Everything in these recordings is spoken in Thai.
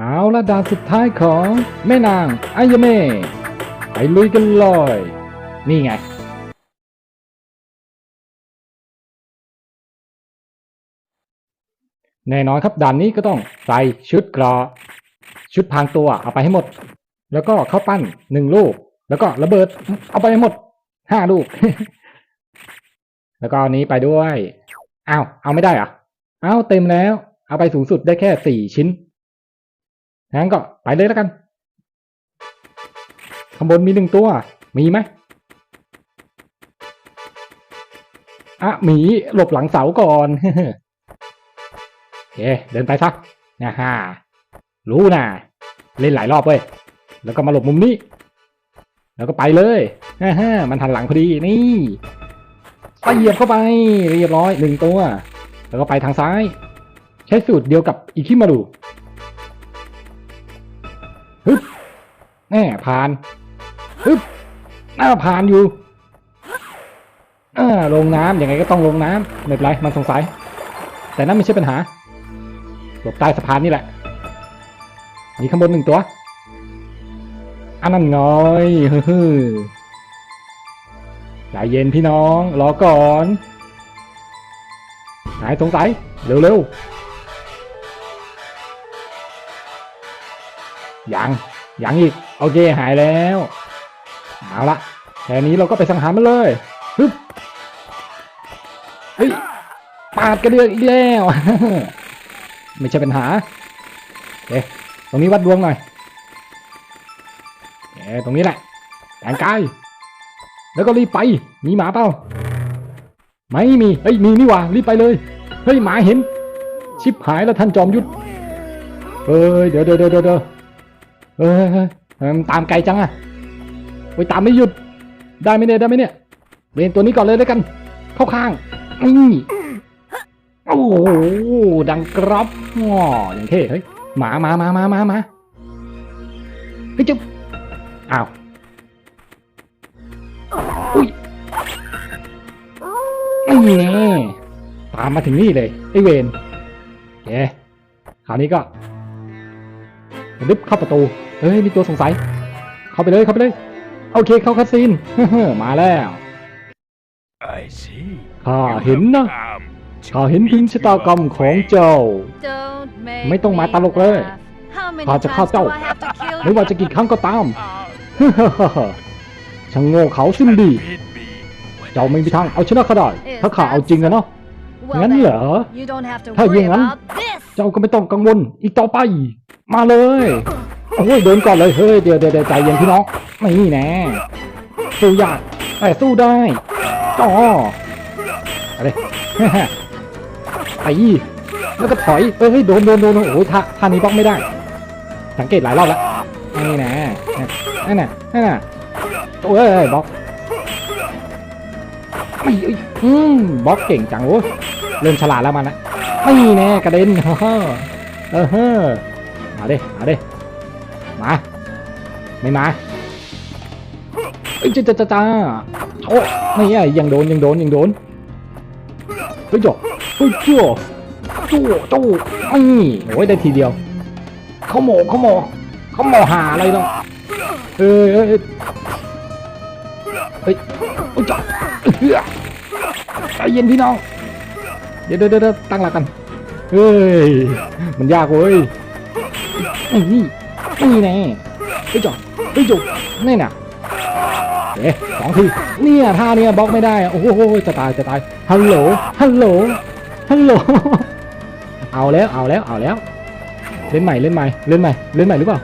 เอาละด่านสุดท้ายของแม่นางอายเมไปลุยกันเลย นี่ไง แน่นอนครับด่านนี้ก็ต้องใส่ชุดกราชุดพางตัวเอาไปให้หมด แล้วก็ข้าวปั้นหนึ่งลูก แล้วก็ระเบิดเอาไปให้หมดห้าลูก แล้วก็อันนี้ไปด้วย อ้าว เอาไม่ได้อะอ้าวเต็มแล้ว เอาไปสูงสุดได้แค่สี่ชิ้น งั้นก็ไปเลยแล้วกัน ข้างบนมีหนึ่งตัว มีไหมอะหมีหลบหลังเสาก่อนโอเคเดินไปซะนะฮะรู้นะเล่นหลายรอบเว้ย แล้วก็มาหลบมุมนี้ แล้วก็ไปเลยนะฮะมันหันหลังพอดีนี่ไปเหยียบเข้าไปเรียบร้อยหนึ่งตัว แล้วก็ไปทางซ้าย ใช้สูตรเดียวกับอีคิมารุ แน่ผ่านฮึบหน้าผ่านอยู่อ่าลงน้ำยังไงก็ต้องลงน้ำไม่เป็นไรมันสงสัย แต่นั่นไม่ใช่ปัญหาหลบใต้สะพานนี่แหละมีข้างบนหนึ่งตัว อันนั้นน้อยฮึ่ใจเย็นพี่น้อง รอก่อนหายสงสัย เร็วๆยังยังอีก โอเคหายแล้วเอาละแค่นี้เราก็ไปสังหารมันเลยฮึบเฮ้ยปาดกระเดือกอีกแล้วไม่ใช่ปัญหาเอ๊ะตรงนี้วัดดวงหน่อยเอ๊ะตรงนี้แหละแต่งกายแล้วก็รีบไปมีหมาเปล่าไม่มีเฮ้ยมีนี่หว่ารีบไปเลยเฮ้ยหมาเห็น ชิบหายแล้วท่านจอมยุทธเฮ้ยเดี๋ยวเดี๋ยวเดี๋ยวเดี๋ยวเฮ้ยเฮ้ยเฮ้ยมัน ตามไกลจังอะไปตามไม่หยุด ได้ไหมเนี่ยได้ไหมเนี่ยเรียนตัวนี้ก่อนเลยแล้วกัน เข้าข้างนี่โอ้โหดังกรอบง้ออย่างเท่เฮ้ยหมามามามามามาเฮ้ยจุ๊บอ้าวอุ้ยไอ้แน่ตามมาถึงนี่เลยไอ้เวนแกคราวนี้ก็ดึบเข้าประตู เฮ้ยมีตัวสงสัย เข้าไปเลยเข้าไปเลย โอเคเข้าคาสินมาแล้ว I see. ข้าเห็นนะ Um, ข้าเห็นถึงชะตากรรมของเจ้า Don't make ไม่ต้องมา me ตลกเลย laugh. How many ข้าจะฆ่า times เจ้า do I have to kill ไม่ว่า you? จะกี่ครั้งก็ตาม uh, ช่างโง่เขาสิ้นดี hit me. when เจ้า I ไม่มีทาง strike. เอาชนะข้าได้ถ้าข้าเอาจริงอะเนาะ Well งั้น then, เหรอ You don't have to ถ้าอย่าง worry นั้น about this. เจ้าก็ไม่ต้องกังวลอีกต่อไป มาเลย โอ้ยเดินก่อนเลยเฮ้ยเดี๋ยวเดี๋ยวใจเย็นพี่น้องไม่นี่แน่สู้ยากแต่สู้ได้จ่ออะไรไปแล้วก็ถอยเอ้ยโดนโดนโดนโอ้ยท่าท่านี้บล็อกไม่ได้ สังเกตหลายรอบแล้วนี่นะนั่นน่ะนั่นน่ะโอ้ยบล็อกไม่อืมบล็อกเก่งจังโอ้ยเริ่มฉลาดแล้วมันนะไม่แน่กระเด็นเฮ้อเออเฮ้อมาเด้มาเด้ มา ไม่มาเอ้ยจ้าจ้าจ้าโอ้ไม่ไงยังโดนยังโดนยังโดนเฮ้ยจ่อเฮ้ยจ่อจู่จู่ไม่โอ้ยได้ทีเดียวเขาโมเขาโมเขาโมหาอะไรหรอกเอ้ยเอ้ยเอ้ยเฮ้ยโอ้ยจ่อเฮ้ยใจเย็นพี่น้องเดี๋ยวเดี๋ยวเดี๋ยวตั้งหลักกัน เฮ้ย มันยากเว้ยนี่ นี่แน่เฮ้ยจ่อเฮ้ยจุกนี่น่ะเอ๊ะสองทีเนี่ยท่าเนี่ยบล็อกไม่ได้อะโอ้โหจะตายจะตายฮัลโหลฮัลโหลฮัลโหลเอาแล้วเอาแล้วเอาแล้ว เล่นใหม่เล่นใหม่เล่นใหม่เล่นใหม่หรือเปล่า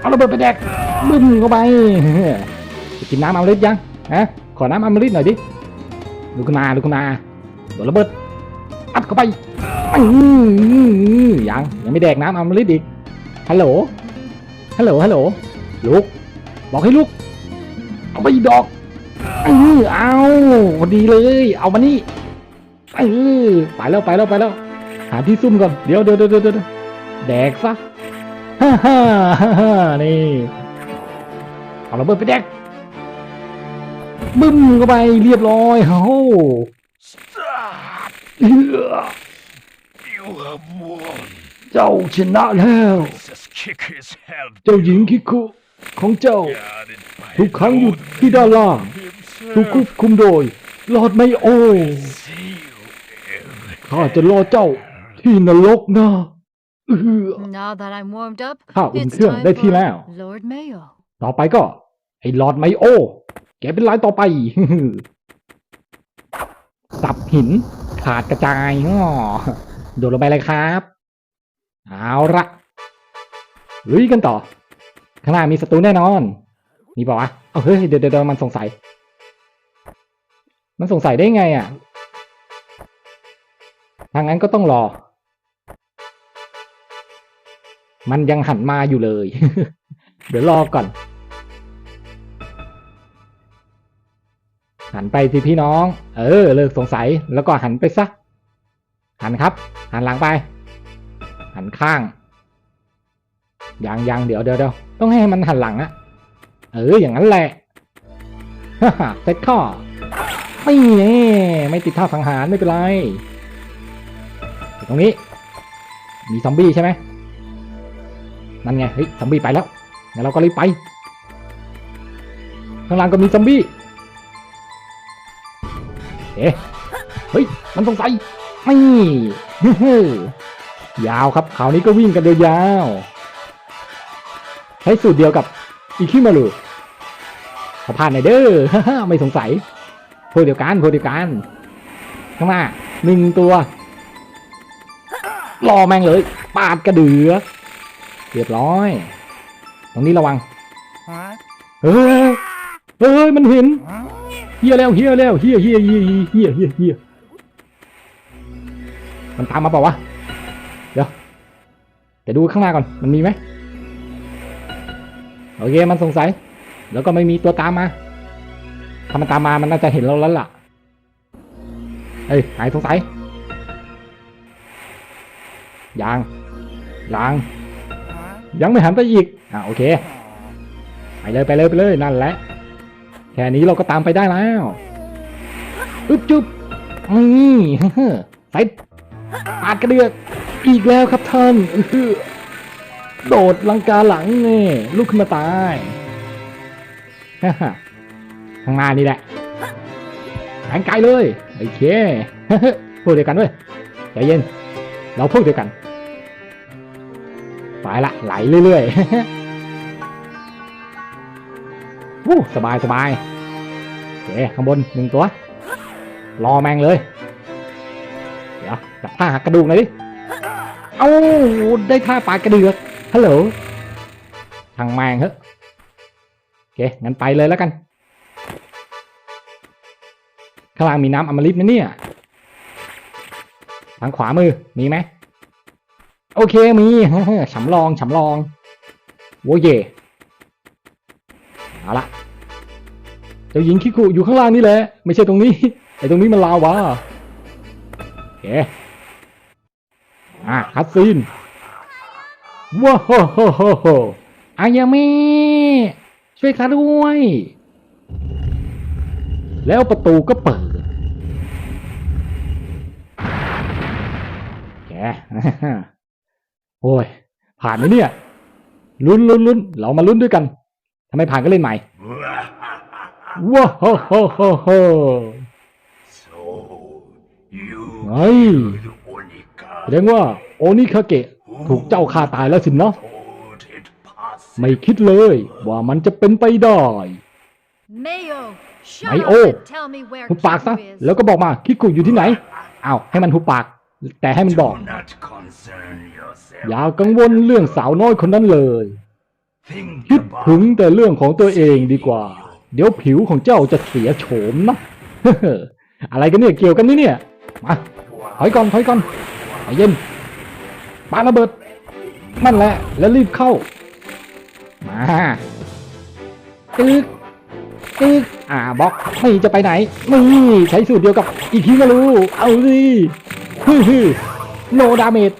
เอาระเบิดไปแดกบึ้มเข้าไปกินน้ำอมฤตยังฮะขอน้ำอมฤตหน่อยดิลุกนาลุกนาโดนระเบิดอัดเข้าไปอื้อยังยังไม่แดกน้ำอมฤตอีกฮัลโหล ฮัลโหลฮัลโหลลุก บอกให้ลุก เอาไปอีกดอกเออเอาดีเลย เอามานี่เออไปแล้วไปแล้วไปแล้ว หาที่ซุ่มก่อน เดี๋ยวเดี๋ยวเดี๋ยวเดี๋ยวเดี๋ยวแดกซะฮ่าฮ่าฮ่าฮ่านี่เอาระเบิดไปแดกบึ้มเข้าไปเรียบร้อยโอ้โห You have won. เจ้าชนะแล้ว Just kick his head. เจ้าหญิงคิคุของเจ้า Guarded by ทุกครั้งอยู่ที่ด้านล่าง himself. ถูกควบคุมโดยลอร์ดไมโอ See you every ข้าจะรอเจ้าที่นรกนะเออ Now that I'm warmed up, ข้าอุ่น it's เครื่อง time ได้ที่แล้ว for Lord Mayo. ต่อไปก็ ไอ้ลอร์ดไมโอ แกเป็นรายต่อไปสับหินขาดกระจายอ้อโดดลงไปเลยครับ เอาละลุยกันต่อ ข้างหน้ามีศัตรูแน่นอน มีป่าวะเอาเฮ้ยเดี๋ยวเดี๋ยวเดี๋ยวมันสงสัย มันสงสัยได้ไงอะทางนั้นก็ต้องรอ มันยังหันมาอยู่เลย เดี๋ยวรอก่อน หันไปสิพี่น้อง เออ เลิกสงสัย แล้วก็หันไปซะ หันครับ หันหลังไป หันข้างยังยังเดี๋ยวเดี๋ยวเดี๋ยวต้องให้มันหันหลังอะเอออย่างนั้นแหละฮ่าฮ่าเซ็ตข้อไม่แน่ไม่ติดท่าสังหารไม่เป็นไรตรงนี้ มีซอมบี้ใช่ไหมนั่นไงเฮ้ยซอมบี้ไปแล้วงั้นเราก็รีบไปข้างล่างก็มีซอมบี้เอ๊ะเฮ้ยมันสงสัยไม่เฮ้ ยาวครับคราวนี้ก็วิ่งกันยาวๆใช้สูตรเดียวกับอีคิมาลูขอผ่านหน่อยเด้อไม่สงสัยพวกเดียวกันพวกเดียวกันข้างหน้าหนึ่งตัวรอแม่งเลย ปาดกระเดือเรียบร้อย ตรงนี้ระวังเฮ้ยเฮ้ยมันเห็นเฮียแล้วเฮียแล้วเฮียเฮียเฮียเฮียเฮียเฮียมันตามมาเปล่าวะ แต่ดูข้างหน้าก่อน มันมีไหมโอเค มันสงสัย แล้วก็ไม่มีตัวตามมา ถ้ามันตามมา มันน่าจะเห็นเราแล้วล่ะ เฮ้ย หายสงสัย ยัง ยัง ยังไม่หันไปอีก อะโอเค ไปเลยไปเลยไปเลย นั่นแหละ แค่นี้เราก็ตามไปได้แล้วอึ๊บจุ๊บนี่ใส่ปาดกระเดือก อีกแล้วครับท่าน โดดลังกาหลังนี่ลุกขึ้นมาตายฮ่าฮ่าข้างหน้านี่แหละแทงไกลเลยโอเคพวกเดียวกันเว้ยใจเย็น เราพวกเดียวกันไปละไหลเรื่อยๆวู้สบายสบายโอเคข้างบนหนึ่งตัว รอแมงเลย เดี๋ยวจับท่าหักกระดูกหน่อยดิ เอ้าได้ท่าปากระเดือกฮัลโหลทางแมงเฮ้โอเคงั้นไปเลยแล้วกันข้างล่างมีน้ำอมฤตนะเนี่ย ทางขวามือมีไหมโอเคมีฉำลองฉำลองโว้เยเอาละเจ้าหญิงคิคุอยู่ข้างล่างนี่แหละ ไม่ใช่ตรงนี้ไอ้ตรงนี้มันลาวะโอเค อะคัดซีนว้าวโฮโฮโฮโฮอายาเมะช่วยข้าด้วย แล้วประตูก็เปิด แก โอ้ย ผ่านไหมเนี่ย ลุ้นลุ้นลุ้นเรามาลุ้นด้วยกัน ทำไมผ่านก็เล่นใหม่ ว้าวโฮโฮโฮโฮ So you Ay. killed Onika. แส ดงว่าโอนิคาเกะถูกเจ้าฆ่าตายแล้วสินเนาะ Thought it possible. ไม่คิดเลยว่ามันจะเป็นไปได้ Mayo, shut Mayo. up and tell me where หุบปากซะ Kiku is. แล้วก็บอกมาคิกุอยู่ที่ไหนอ้าวให้มันหุบปาก แต่ให้มันบอก Do not concern yourself. อย่ากังวลเรื่องสาวน้อยคนนั้นเลย Think คิด about ถึงแต่เรื่องของตัวเองดีกว่า เดี๋ยวผิวของเจ้าจะเสียโฉมนะอะไรกันเนี่ยเกี่ยวกันนี่เนี่ยมาถอยก่อนถอยก่อนใจ เย็นปาระเบิดนั่นแหละ แล้วรีบเข้า มาตึกตึกอ่าบล็อกไม่จะไปไหนนี่ใช้สูตรเดียวกับอีกทีก็รู้ เอาสิฮึฮึโนดาเมจ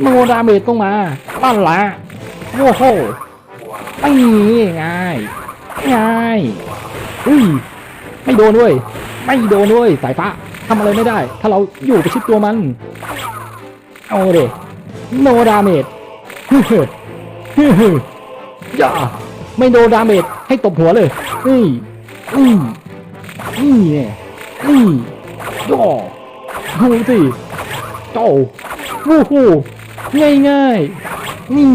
โนดาเมจต้องมาปั้นละโอ้โหไม่ง่าย ง่ายอุ้ยไม่โดนด้วย ไม่โดนด้วยสายฟ้าทำอะไรไม่ได้ ถ้าเราอยู่ไปชิดตัวมัน เอาเดโนดาเมจอย่าไม่โนดาเมจให้ตบหัวเลยนี่นี่นี่เนี่ยนี่ย่อดูสิโตโอ้โหง่ายง่ายนี่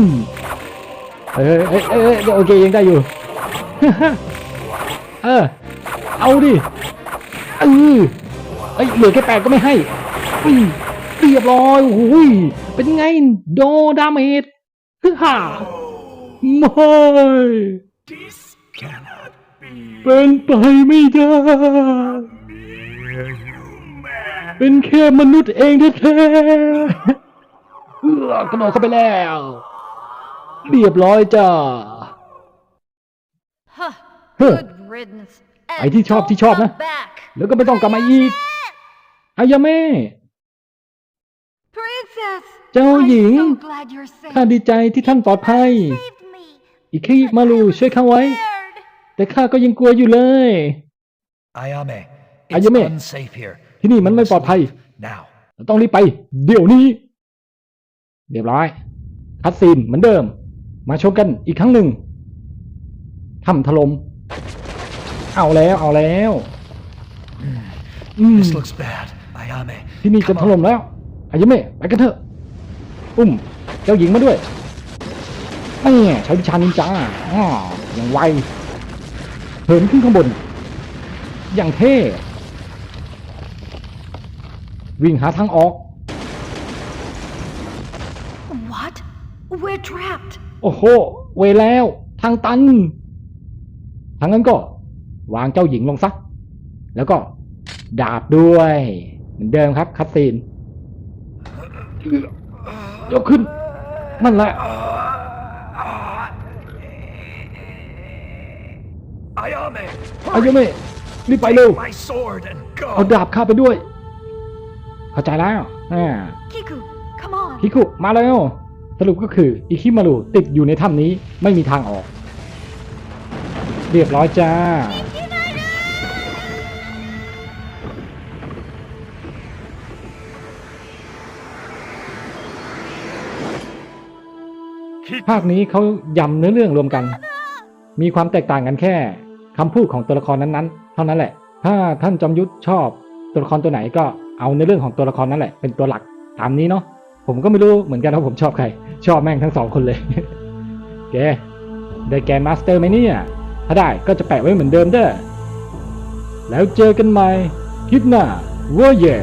เออเออเออเออโอเคยังได้อยู่เออเอาดิเออเอ้ยเหลือแค่แปดก็ไม่ให้อุ้ย เรียบร้อยโอ้ยเป็นไงโดดาเมจฮึฮ่าไม่ This cannot be เป็นไปไม่ได้ mere human. เป็นแค่มนุษย์เองแท้ๆเออกระโดดเข้าไปแล้ว เรียบร้อยจ้า Huh. Huh. Good riddance. ไอ้ที่ชอบ And ที่ชอบนะ don't come back. แล้วก็ไม่ต้องกลับมาอีกอายาเม่ Princess. เจ้าหญิง I'm so glad you're safe. ข้าดีใจที่ท่านปลอดภัย Saved me. อีกคีมาลูช่วยข้าไว้ Scared. แต่ข้าก็ยังกลัวอยู่เลย Ayame, it's Ayame. unsafe here. ที่นี่มันไม่ปลอดภัย Now. เราต้องรีบไป เดี๋ยวนี้ เรียบร้อย คัดซีนเหมือนเดิม มาชมกันอีกครั้งหนึ่งทำถลม่มเอาแล้วเอาแล้วอืม This looks bad. Ayame. ที่นี่จะ come ถ on. ล่มแล้ว อายาเมะไปกันเถอะ อุ้ม เจ้าหญิงมาด้วยนี่ใช้วิชานินจาอ้ออย่างไวเหินขึ้นข้างบน อย่างเท่ วิ่งหาทางออก What? We're trapped. โอ้โห เวแล้ว ทางตัน ทางนั้นก็ วางเจ้าหญิงลงซะ แล้วก็ ดาบด้วย เหมือนเดิมครับคัตซีน ยกขึ้น นั่นแหละ Ayame. อายา hurry. เมะรีบไปเร็ว My sword and เอา go. ดาบข้าไปด้วย เข้าใจแล้วอ่า Kiku, come on. ฮิคุ มาแล้ว สรุปก็คือ อิคิมารุติดอยู่ในถ้ำนี้ไม่มีทางออก เรียบร้อยจ้า ภาคนี้เขายำเนื้อเรื่องรวมกัน มีความแตกต่างกันแค่คำพูดของตัวละครนั้นๆ เท่านั้นแหละ ถ้าท่านจอมยุทธชอบตัวละครตัวไหนก็เอาในเรื่องของตัวละครนั้นแหละ เป็นตัวหลักตามนี้เนาะผมก็ไม่รู้เหมือนกันว่าผมชอบใคร ชอบแม่งทั้งสองคนเลยแกได้แกนมาสเตอร์ไหมเนี่ย ถ้าได้ก็จะแปะไว้เหมือนเดิมเด้อแล้วเจอกันใหม่คลิปหน้าว่าแย่